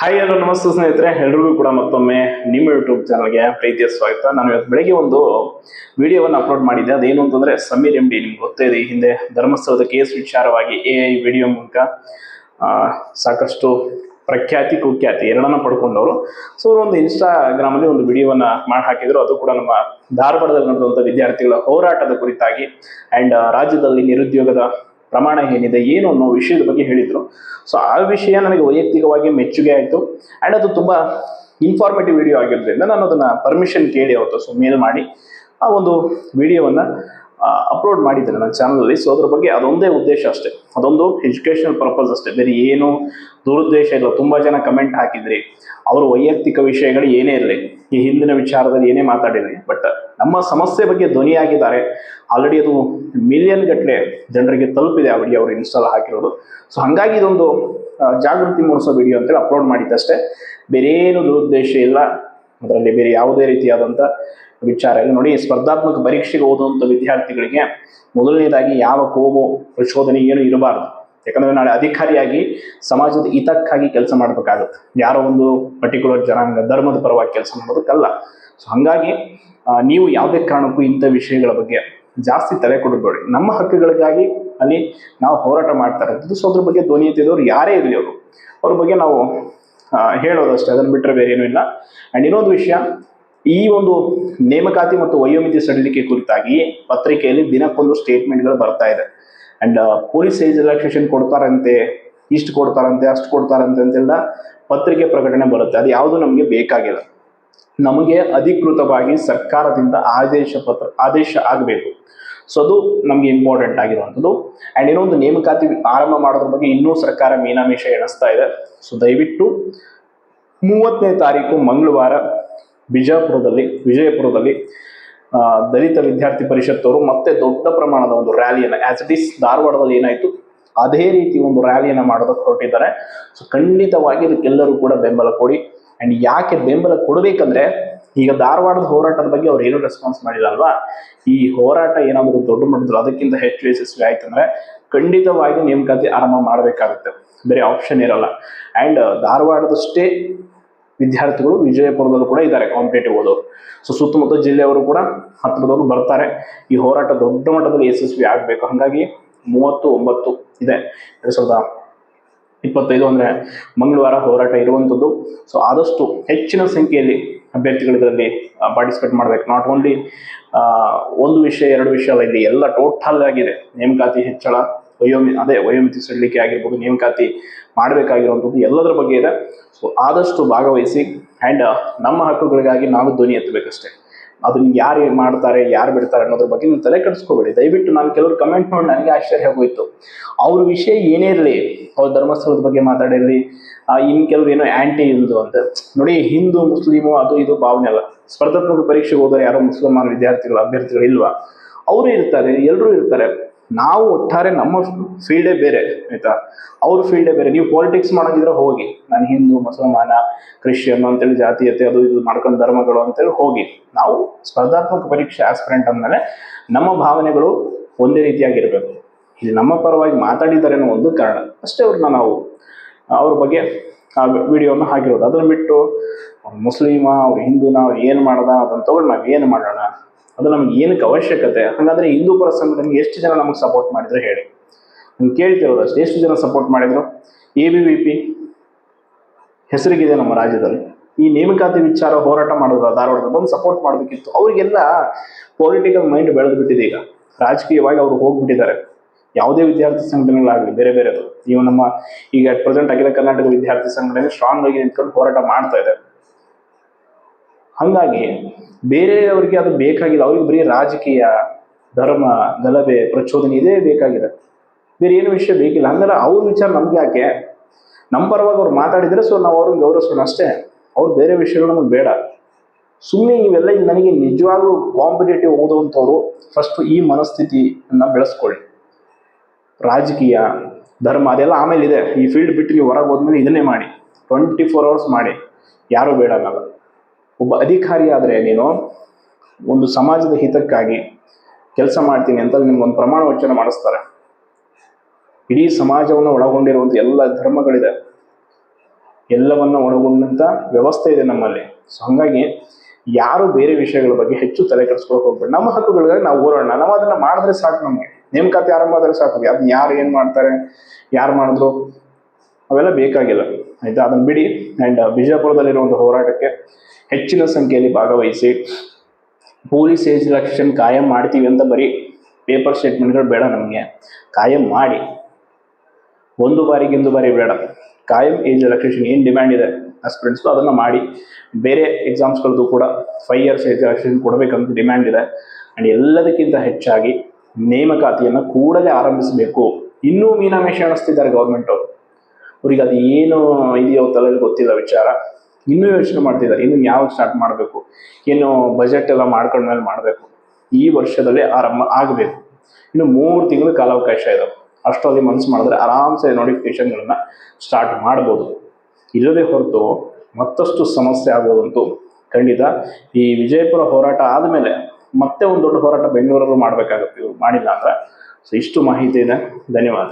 Hi hello ನಮಸ್ತೆ ಸ್ನೇಹಿತರೆ. ಎಲ್ರಿಗೂ ಕೂಡ ಮತ್ತೊಮ್ಮೆ ನಿಮ್ಮ ಯೂಟ್ಯೂಬ್ ಚಾನಲ್ಗೆ ಪ್ರೀತಿಯ ಸ್ವಾಗತ. ನಾನು ಇವತ್ತು ಬೆಳಗ್ಗೆ ಒಂದು ವಿಡಿಯೋವನ್ನು ಅಪ್ಲೋಡ್ ಮಾಡಿದ್ದೆ. ಅದೇನು ಅಂತಂದ್ರೆ, ಸಮೀರ್ ಎಂ ಡಿ ನಿಮ್ಗೆ ಗೊತ್ತೇ ಇದೆ. ಹಿಂದೆ ಧರ್ಮಸ್ಥಳದ ಕೇಸ್ ವಿಚಾರವಾಗಿ ಎ ಐ ವಿಡಿಯೋ ಮೂಲಕ ಸಾಕಷ್ಟು ಪ್ರಖ್ಯಾತಿ, ಕುಖ್ಯಾತಿ ಎರಡನ್ನ ಪಡ್ಕೊಂಡವರು. ಸೊ ಅವರು ಒಂದು ಇನ್ಸ್ಟಾಗ್ರಾಮಲ್ಲಿ ಒಂದು ವಿಡಿಯೋವನ್ನ ಮಾಡಿ ಹಾಕಿದ್ರು. ಅದು ಕೂಡ ನಮ್ಮ ಧಾರವಾಡದಲ್ಲಿ ನಡೆದಂಥ ವಿದ್ಯಾರ್ಥಿಗಳ ಹೋರಾಟದ ಕುರಿತಾಗಿ. ಅಂಡ್ ರಾಜ್ಯದಲ್ಲಿ ನಿರುದ್ಯೋಗದ ಪ್ರಮಾಣ ಏನಿದೆ, ಏನು ಅನ್ನೋ ವಿಷಯದ ಬಗ್ಗೆ ಹೇಳಿದ್ರು. ಸೊ ಆ ವಿಷಯ ನನಗೆ ವೈಯಕ್ತಿಕವಾಗಿ ಮೆಚ್ಚುಗೆ ಆಯಿತು. ಅಂಡ್ ಅದು ತುಂಬಾ ಇನ್ಫಾರ್ಮೇಟಿವ್ ವಿಡಿಯೋ ಆಗಿರೋದ್ರಿಂದ ನಾನು ಅದನ್ನ ಪರ್ಮಿಷನ್ ಕೇಳಿ ಅವತ್ತು ಸೊ ಮೇಲ್ ಮಾಡಿ ಆ ಒಂದು ವಿಡಿಯೋವನ್ನ ಅಪ್ಲೋಡ್ ಮಾಡಿದ್ದೇನೆ ನನ್ನ ಚಾನಲಲ್ಲಿ ಸೊ ಅದ್ರ ಬಗ್ಗೆ ಅದೊಂದೇ ಉದ್ದೇಶ ಅಷ್ಟೇ. ಅದೊಂದು ಎಜುಕೇಶನಲ್ ಪರ್ಪಸ್ ಅಷ್ಟೇ. ಬೇರೆ ಏನು ದುರುದ್ದೇಶ ಇಲ್ಲ. ತುಂಬಾ ಜನ ಕಮೆಂಟ್ ಹಾಕಿದ್ರಿ. ಅವರು ವೈಯಕ್ತಿಕ ವಿಷಯಗಳು ಏನೇ ಇರಲಿ. ಈ ಹಿಂದಿನ ವಿಚಾರದಲ್ಲಿ ಏನೇ ಮಾತಾಡಿದ್ರಿ. ಬಟ್ ನಮ್ಮ ಸಮಸ್ಯೆ ಬಗ್ಗೆ ಧ್ವನಿಯಾಗಿದ್ದಾರೆ. ಆಲ್ರೆಡಿ ಅದು ಮಿಲಿಯನ್ ಗಟ್ಟಲೆ ಜನರಿಗೆ ತಲುಪಿದೆ ವಿಡಿಯೋ ಅವರು ಇನ್ಸ್ಟಾಲ್ ಹಾಕಿರೋದು. ಸೊ ಹಂಗಾಗಿ ಇದೊಂದು ಜಾಗೃತಿ ಮೂಡಿಸೋ ವಿಡಿಯೋ ಅಂತೇಳಿ ಅಪ್ಲೋಡ್ ಮಾಡಿದ್ದಷ್ಟೇ. ಬೇರೆ ಏನು ದುರುದ್ದೇಶ ಇಲ್ಲ. ಅದರಲ್ಲಿ ಬೇರೆ ಯಾವುದೇ ರೀತಿಯಾದಂಥ ವಿಚಾರ ಇಲ್ಲ. ನೋಡಿ, ಸ್ಪರ್ಧಾತ್ಮಕ ಪರೀಕ್ಷೆಗೆ ಓದುವಂಥ ವಿದ್ಯಾರ್ಥಿಗಳಿಗೆ ಮೊದಲನೇದಾಗಿ ಯಾವ ಕೋಮು ಪ್ರಚೋದನೆ ಏನು ಇರಬಾರದು. ಯಾಕಂದ್ರೆ ನಾಳೆ ಅಧಿಕಾರಿಯಾಗಿ ಸಮಾಜದ ಹಿತಕ್ಕಾಗಿ ಕೆಲಸ ಮಾಡಬೇಕಾಗುತ್ತೆ. ಯಾರೋ ಒಂದು ಪರ್ಟಿಕ್ಯುಲರ್ ಜನಾಂಗ, ಧರ್ಮದ ಪರವಾಗಿ ಕೆಲಸ ಮಾಡೋದಕ್ಕಲ್ಲ. ಸೊ ಹಂಗಾಗಿ ನೀವು ಯಾವುದೇ ಕಾರಣಕ್ಕೂ ಇಂಥ ವಿಷಯಗಳ ಬಗ್ಗೆ ಜಾಸ್ತಿ ತಲೆ ಕೊಡಬೇಡಿ. ನಮ್ಮ ಹಕ್ಕುಗಳಿಗಾಗಿ ಅಲ್ಲಿ ನಾವು ಹೋರಾಟ ಮಾಡ್ತಾ ಇರೋದು. ಸೊ ಅದ್ರ ಬಗ್ಗೆ ಧ್ವನಿ ಎತ್ತಿದವರು ಯಾರೇ ಇರಲಿ ಅವರು. ಅವ್ರ ಬಗ್ಗೆ ನಾವು ಹೇಳೋದಷ್ಟೇ ಅದನ್ನು ಬಿಟ್ಟರೆ ಬೇರೆ ಏನೂ ಇಲ್ಲ. ಆ್ಯಂಡ್ ಇನ್ನೊಂದು ವಿಷಯ, ಈ ಒಂದು ನೇಮಕಾತಿ ಮತ್ತು ವಯೋಮಿತಿ ಸಡಿಲಿಕೆ ಕುರಿತಾಗಿ ಪತ್ರಿಕೆಯಲ್ಲಿ ದಿನಕ್ಕೊಂದು ಸ್ಟೇಟ್ಮೆಂಟ್ಗಳು ಬರ್ತಾ ಇದೆ. ಅಂಡ್ ಪೊಲೀಸ್ ಏಜ್ ರಿಲ್ಯಾಕ್ಸೇಷನ್ ಕೊಡ್ತಾರಂತೆ, ಇಷ್ಟು ಕೊಡ್ತಾರಂತೆ, ಅಷ್ಟು ಕೊಡ್ತಾರಂತೆ ಅಂತೆಲ್ಲ ಪತ್ರಿಕೆ ಪ್ರಕಟಣೆ ಬರುತ್ತೆ. ಅದು ಯಾವುದು ನಮಗೆ ಬೇಕಾಗಿಲ್ಲ. ನಮಗೆ ಅಧಿಕೃತವಾಗಿ ಸರ್ಕಾರದಿಂದ ಆದೇಶ ಪತ್ರ, ಆದೇಶ ಆಗಬೇಕು. ಸೊ ಅದು ನಮಗೆ ಇಂಪಾರ್ಟೆಂಟ್ ಆಗಿರುವಂಥದ್ದು. ಆ್ಯಂಡ್ ಇನ್ನೊಂದು ನೇಮಕಾತಿ ಆರಂಭ ಮಾಡೋದ್ರ ಬಗ್ಗೆ ಇನ್ನೂ ಸರ್ಕಾರ ಮೀನಾಮೇಷ ಎಣಿಸ್ತಾ ಇದೆ. ಸೊ ದಯವಿಟ್ಟು ಮೂವತ್ತನೇ ತಾರೀಕು ಮಂಗಳವಾರ ಬಿಜಾಪುರದಲ್ಲಿ ವಿಜಯಪುರದಲ್ಲಿ ದಲಿತ ವಿದ್ಯಾರ್ಥಿ ಪರಿಷತ್ತವರು ಮತ್ತೆ ದೊಡ್ಡ ಪ್ರಮಾಣದ ಒಂದು ರ್ಯಾಲಿಯನ್ನು ಆಸ್ ಇಟ್ ಈಸ್ ಧಾರವಾಡದಲ್ಲಿ ಏನಾಯಿತು, ಅದೇ ರೀತಿ ಒಂದು ರ್ಯಾಲಿಯನ್ನು ಮಾಡೋದಕ್ಕೆ ಹೊರಟಿದ್ದಾರೆ. ಸೊ ಖಂಡಿತವಾಗಿ ಇದಕ್ಕೆಲ್ಲರೂ ಕೂಡ ಬೆಂಬಲ ಕೊಡಿ. ಆ್ಯಂಡ್ ಯಾಕೆ ಬೆಂಬಲ ಕೊಡಬೇಕಂದ್ರೆ, ಈಗ ಧಾರವಾಡದ ಹೋರಾಟದ ಬಗ್ಗೆ ಅವ್ರು ಏನೂ ರೆಸ್ಪಾನ್ಸ್ ಮಾಡಿಲ್ಲ ಅಲ್ವಾ ಈ ಹೋರಾಟ ಏನಾದರೂ ದೊಡ್ಡ ಮಟ್ಟದಲ್ಲಿ ಅದಕ್ಕಿಂತ ಹೆಚ್ಚು ಯಶಸ್ವಿ ಆಯ್ತಂದ್ರೆ, ಖಂಡಿತವಾಗಿ ನೇಮಕಾತಿ ಆರಂಭ ಮಾಡಬೇಕಾಗುತ್ತೆ. ಬೇರೆ ಆಪ್ಷನ್ ಇರಲ್ಲ. ಆ್ಯಂಡ್ ಧಾರವಾಡದಷ್ಟೇ ವಿದ್ಯಾರ್ಥಿಗಳು ವಿಜಯಪುರದಲ್ಲೂ ಕೂಡ ಇದ್ದಾರೆ ಕಾಂಪಿಟೇಟಿವ್ ಓದೋರು ಸೊ ಸುತ್ತಮುತ್ತ ಜಿಲ್ಲೆಯವರು ಕೂಡ ಹತ್ತಿರದವರು ಬರ್ತಾರೆ. ಈ ಹೋರಾಟ ದೊಡ್ಡ ಮಟ್ಟದಲ್ಲಿ ಯಶಸ್ವಿ ಆಗಬೇಕು. ಹಾಗಾಗಿ ಮೂವತ್ತು ಒಂಬತ್ತು ಇದೆ. ಎರಡು ಸಾವಿರದ ಇಪ್ಪತ್ತೈದು ಅಂದರೆ ಮಂಗಳವಾರ ಹೋರಾಟ ಇರುವಂಥದ್ದು ಸೊ ಆದಷ್ಟು ಹೆಚ್ಚಿನ ಸಂಖ್ಯೆಯಲ್ಲಿ ಅಭ್ಯರ್ಥಿಗಳು ಇದರಲ್ಲಿ ಪಾರ್ಟಿಸಿಪೇಟ್ ಮಾಡಬೇಕು. ನಾಟ್ ಓನ್ಲಿ ಒಂದು ವಿಷಯ, ಎರಡು ವಿಷಯ ಅಲ್ಲ, ಇಲ್ಲಿ ಎಲ್ಲ ಟೋಟಲ್ ಆಗಿದೆ. ನೇಮಕಾತಿ ಹೆಚ್ಚಳ, ವಯೋಮಿ, ಅದೇ ವಯೋಮಿತಿ ಸಡಿಲಿಕೆ ಆಗಿರ್ಬೋದು, ನೇಮಕಾತಿ ಮಾಡಬೇಕಾಗಿರುವಂಥದ್ದು ಎಲ್ಲದರ ಬಗ್ಗೆ ಇದೆ. ಸೊ ಆದಷ್ಟು ಭಾಗವಹಿಸಿ ಆ್ಯಂಡ್ ನಮ್ಮ ಹಕ್ಕುಗಳಿಗಾಗಿ ನಾವು ಧ್ವನಿ ಎತ್ತಬೇಕಷ್ಟೇ. ಅದನ್ನ ಯಾರು ಮಾಡ್ತಾರೆ, ಯಾರು ಬಿಡ್ತಾರೆ ಅನ್ನೋದ್ರ ಬಗ್ಗೆ ನೀವು ತಲೆ ಕೆಡಿಸ್ಕೋಬೇಡಿ. ದಯವಿಟ್ಟು ನಾನು ಕೆಲವರು ಕಮೆಂಟ್ ನೋಡಿ ನನಗೆ ಆಶ್ಚರ್ಯ ಆಗೋಯ್ತು. ಅವ್ರ ವಿಷಯ ಏನೇ ಇರಲಿ, ಅವ್ರ ಧರ್ಮಸ್ಥಳದ ಬಗ್ಗೆ ಮಾತಾಡಿರಲಿ ಇನ್ನು ಕೆಲವ್ರು ಏನೋ ಆಂಟಿ ಹಿಂದೂ ಅಂತ. ನೋಡಿ, ಹಿಂದೂ, ಮುಸ್ಲಿಮು, ಅದು ಇದು ಭಾವನೆ ಅಲ್ಲ. ಸ್ಪರ್ಧಾತ್ಮಕ ಪರೀಕ್ಷೆಗೆ ಹೋದ್ರೆ ಯಾರೋ ಮುಸ್ಲಿಮಾನ ವಿದ್ಯಾರ್ಥಿಗಳು, ಅಭ್ಯರ್ಥಿಗಳು ಇಲ್ವಾ? ಅವರು ಇರ್ತಾರೆ ಎಲ್ಲರೂ ಇರ್ತಾರೆ. ನಾವು ಒಟ್ಟಾರೆ ನಮ್ಮ ಫೀಲ್ಡೇ ಬೇರೆ, ಆಯ್ತಾ? ಅವ್ರ ಫೀಲ್ಡೇ ಬೇರೆ. ನೀವು ಪಾಲಿಟಿಕ್ಸ್ ಮಾಡೋದಿದ್ರೆ ಹೋಗಿ. ನಾನು ಹಿಂದೂ, ಮುಸಲ್ಮಾನ, ಕ್ರಿಶ್ಚಿಯನ್ ಅಂತೇಳಿ ಜಾತೀಯತೆ, ಅದು ಇದು ಮಾಡ್ಕೊಂಡು ಧರ್ಮಗಳು ಅಂತೇಳಿ ಹೋಗಿ. ನಾವು ಸ್ಪರ್ಧಾತ್ಮಕ ಪರೀಕ್ಷೆ ಆಸ್ಪಿರೆಂಟ್ ಅಂದಮೇಲೆ ನಮ್ಮ ಭಾವನೆಗಳು ಒಂದೇ ರೀತಿಯಾಗಿರಬೇಕು. ಇಲ್ಲಿ ನಮ್ಮ ಪರವಾಗಿ ಮಾತಾಡಿದ್ದಾರೆ ಅನ್ನೋ ಒಂದು ಕಾರಣ. ಅಷ್ಟೇ ಅವ್ರನ್ನ ನಾವು, ಅವ್ರ ಬಗ್ಗೆ ಆ ವಿಡಿಯೋನ ಹಾಕಿರೋದು. ಅದನ್ನ ಬಿಟ್ಟು ಮುಸ್ಲಿಮ, ಅವ್ರು ಹಿಂದೂನ, ಅವ್ರು ಏನು ಮಾಡ್ದ ಅದನ್ನು ತಗೊಂಡು ನಾವು ಏನು ಮಾಡೋಣ? ಅದು ನಮ್ಗೆ ಏನಕ್ಕೆ ಅವಶ್ಯಕತೆ? ಹಾಗಾದ್ರೆ ಹಿಂದೂ ಪರ ಸಂಘಟನೆಗೆ ಎಷ್ಟು ಜನ ನಮಗೆ ಸಪೋರ್ಟ್ ಮಾಡಿದ್ರು ಹೇಳಿ. ನೀವು ಕೇಳ್ತಿರೋದು ಅಷ್ಟೇ ಎಷ್ಟು ಜನ ಸಪೋರ್ಟ್ ಮಾಡಿದ್ರು? ಎ ಬಿ ವಿ ಪಿ ಹೆಸರಿಗಿದೆ ನಮ್ಮ ರಾಜ್ಯದಲ್ಲಿ. ಈ ನೇಮಕಾತಿ ವಿಚಾರ ಹೋರಾಟ ಮಾಡಿದ್ರು ಧಾರವಾಡದಲ್ಲಿ ಬಂದು ಸಪೋರ್ಟ್ ಮಾಡಬೇಕಿತ್ತು. ಅವರಿಗೆಲ್ಲ ಪೊಲಿಟಿಕಲ್ ಮೈಂಡ್ ಬೆಳೆದು ಬಿಟ್ಟಿದೆ ಈಗ. ರಾಜಕೀಯವಾಗಿ ಅವರು ಹೋಗ್ಬಿಟ್ಟಿದ್ದಾರೆ. ಯಾವುದೇ ವಿದ್ಯಾರ್ಥಿ ಸಂಘಟನೆಗಳಾಗಲಿ, ಬೇರೆ ಬೇರೆದು. ಇವು ನಮ್ಮ ಈಗ ಅಟ್ ಪ್ರೆಸೆಂಟ್ ಅಖಿಲ ಕರ್ನಾಟಕ ವಿದ್ಯಾರ್ಥಿ ಸಂಘಟನೆ ಸ್ಟ್ರಾಂಗ್ ಆಗಿ ನಿಂತ್ಕೊಂಡು ಹೋರಾಟ ಮಾಡ್ತಾ ಇದೆ. ಹಂಗಾಗಿ ಬೇರೆಯವರಿಗೆ ಅದು ಬೇಕಾಗಿಲ್ಲ ಅವ್ರಿಗೆ ಬರೀ ರಾಜಕೀಯ, ಧರ್ಮ, ಗಲಭೆ, ಪ್ರಚೋದನೆ ಇದೇ ಬೇಕಾಗಿದೆ. ಬೇರೆ ಏನು ವಿಷಯ ಬೇಕಿಲ್ಲ. ಹಂಗಲ್ಲ, ಅವ್ರ ವಿಚಾರ ನಮ್ಗೆ ಯಾಕೆ? ನಮ್ಮ ಪರವಾಗಿ ಅವ್ರು ಮಾತಾಡಿದ್ರೆ ಸೊ ನಾವು ಅವ್ರಿಗೆ ಗೌರವಿಸೋಣ ಅಷ್ಟೇ. ಅವ್ರು ಬೇರೆ ವಿಷಯಗಳು ನಮಗೆ ಬೇಡ. ಸುಮ್ಮನೆ ಇವೆಲ್ಲ ನನಗೆ ನಿಜವಾಗ್ಲೂ ಕಾಂಪಿಟೇಟಿವ್ ಓದುವಂಥವ್ರು ಫಸ್ಟ್ ಈ ಮನಸ್ಥಿತಿಯನ್ನು ಬೆಳೆಸ್ಕೊಳ್ಳಿ. ರಾಜಕೀಯ, ಧರ್ಮ ಅದೆಲ್ಲ ಆಮೇಲೆ ಇದೆ ಈ ಫೀಲ್ಡ್ ಬಿಟ್ಟು ನೀವು ಹೊರಗೆ ಹೋದ್ಮೇಲೆ ಇದನ್ನೇ ಮಾಡಿ. ಟ್ವೆಂಟಿ ಫೋರ್ ಅವರ್ಸ್ ಮಾಡಿ. ಯಾರೂ ಬೇಡ ಅನ್ನಲ್ಲ. ಒಬ್ಬ ಅಧಿಕಾರಿ ಆದರೆ ನೀನು ಒಂದು ಸಮಾಜದ ಹಿತಕ್ಕಾಗಿ ಕೆಲಸ ಮಾಡ್ತೀನಿ ಅಂತ ನಿಮ್ಗೊಂದು ಪ್ರಮಾಣ ವಚನ ಮಾಡಿಸ್ತಾರೆ. ಇಡೀ ಸಮಾಜವನ್ನು ಒಳಗೊಂಡಿರುವಂಥ ಎಲ್ಲ ಧರ್ಮಗಳಿದೆ. ಎಲ್ಲವನ್ನ ಒಳಗೊಂಡಂಥ ವ್ಯವಸ್ಥೆ ಇದೆ ನಮ್ಮಲ್ಲಿ. ಸೊ ಹಂಗಾಗಿ ಯಾರು ಬೇರೆ ವಿಷಯಗಳ ಬಗ್ಗೆ ಹೆಚ್ಚು ತಲೆ ಕೆಡಿಸ್ಕೊಳಕ್ ಹೋಗ್ಬೇಡಿ. ನಮ್ಮ ಹಕ್ಕುಗಳಿಗಾಗಿ ನಾವು ಹೋರಾಡೋಣ. ನಾವು ಅದನ್ನ ಮಾಡಿದ್ರೆ ಸಾಕು ನಮಗೆ. ನೇಮಕಾತಿ ಆರಂಭ ಆದ್ರೆ ಸಾಕು ಅದನ್ನ ಯಾರು ಏನು ಮಾಡ್ತಾರೆ, ಯಾರು ಮಾಡಿದ್ರು, ಅವೆಲ್ಲ ಬೇಕಾಗಿಲ್ಲ. ಆಯ್ತಾ? ಅದನ್ನ ಬಿಡಿ. ಅಂಡ್ ಬಿಜಾಪುರದಲ್ಲಿರುವಂಥ ಹೋರಾಟಕ್ಕೆ ಹೆಚ್ಚಿನ ಸಂಖ್ಯೆಯಲ್ಲಿ ಭಾಗವಹಿಸಿ ಪೊಲೀಸ್ ಏಜ್ ರಿಲ್ಯಾಕ್ಸೇಷನ್ ಕಾಯಂ ಮಾಡ್ತೀವಿ ಅಂತ ಬರೀ ಪೇಪರ್ ಸ್ಟೇಟ್ಮೆಂಟ್ಗಳು ಬೇಡ ನಮಗೆ. ಕಾಯಂ ಮಾಡಿ. ಒಂದು ಬಾರಿಗಿಂದು ಬಾರಿ ಬೇಡ. ಕಾಯಂ ಏಜ್ ರಿಲ್ಯಾಕ್ಸೇಷನ್ ಏನು ಡಿಮ್ಯಾಂಡ್ ಇದೆ? ಆಸ್ಪಿರೆಂಟ್ಸ್ದು ಅದನ್ನು ಮಾಡಿ. ಬೇರೆ ಎಕ್ಸಾಮ್ಸ್ಗಳದ್ದು ಕೂಡ ಫೈವ್ ಇಯರ್ಸ್ ಏಜ್ ರಿಲ್ಯಾಕ್ಸೇಷನ್ ಕೊಡಬೇಕಂತ ಡಿಮ್ಯಾಂಡ್ ಇದೆ. ಆ್ಯಂಡ್ ಎಲ್ಲದಕ್ಕಿಂತ ಹೆಚ್ಚಾಗಿ ನೇಮಕಾತಿಯನ್ನು ಕೂಡಲೇ ಆರಂಭಿಸಬೇಕು. ಇನ್ನೂ ಮೀನಾಮೇಷ ಅನಿಸ್ತಿದ್ದಾರೆ ಗೌರ್ಮೆಂಟ್ ಅವರು. ಅವ್ರಿಗೆ ಅದು ಏನು ಇದೆಯೋ ತಲೆಯಲ್ಲಿ ಗೊತ್ತಿಲ್ಲ ವಿಚಾರ. ಇನ್ನೂ ಯೋಚನೆ ಮಾಡ್ತಿದ್ದಾರೆ ಇನ್ನು ಯಾವಾಗ ಸ್ಟಾರ್ಟ್ ಮಾಡಬೇಕು? ಏನು ಬಜೆಟ್ ಎಲ್ಲ ಮಾಡ್ಕೊಂಡ್ಮೇಲೆ ಮಾಡಬೇಕು. ಈ ವರ್ಷದಲ್ಲೇ ಆರಂಭ ಆಗಬೇಕು. ಇನ್ನು ಮೂರು ತಿಂಗಳು ಕಾಲಾವಕಾಶ ಇದಾವೆ. ಅಷ್ಟರಲ್ಲಿ ಮನಸ್ಸು ಮಾಡಿದ್ರೆ ಆರಾಮ್ಸೆ ನೋಟಿಫಿಕೇಶನ್ಗಳನ್ನ ಸ್ಟಾರ್ಟ್ ಮಾಡ್ಬೋದು. ಇಲ್ಲದೆ ಹೊರತು ಮತ್ತಷ್ಟು ಸಮಸ್ಯೆ ಆಗೋದಂತೂ ಖಂಡಿತ ಈ ವಿಜಯಪುರ ಹೋರಾಟ ಆದಮೇಲೆ ಮತ್ತೆ ಒಂದು ದೊಡ್ಡ ಹೋರಾಟ ಬೆಂಗಳೂರಲ್ಲೂ ಮಾಡಬೇಕಾಗುತ್ತೆ. ಮಾಡಿಲ್ಲ ಅಂದ್ರೆ. ಸೊ ಇಷ್ಟು ಮಾಹಿತಿ ಇದೆ. ಧನ್ಯವಾದ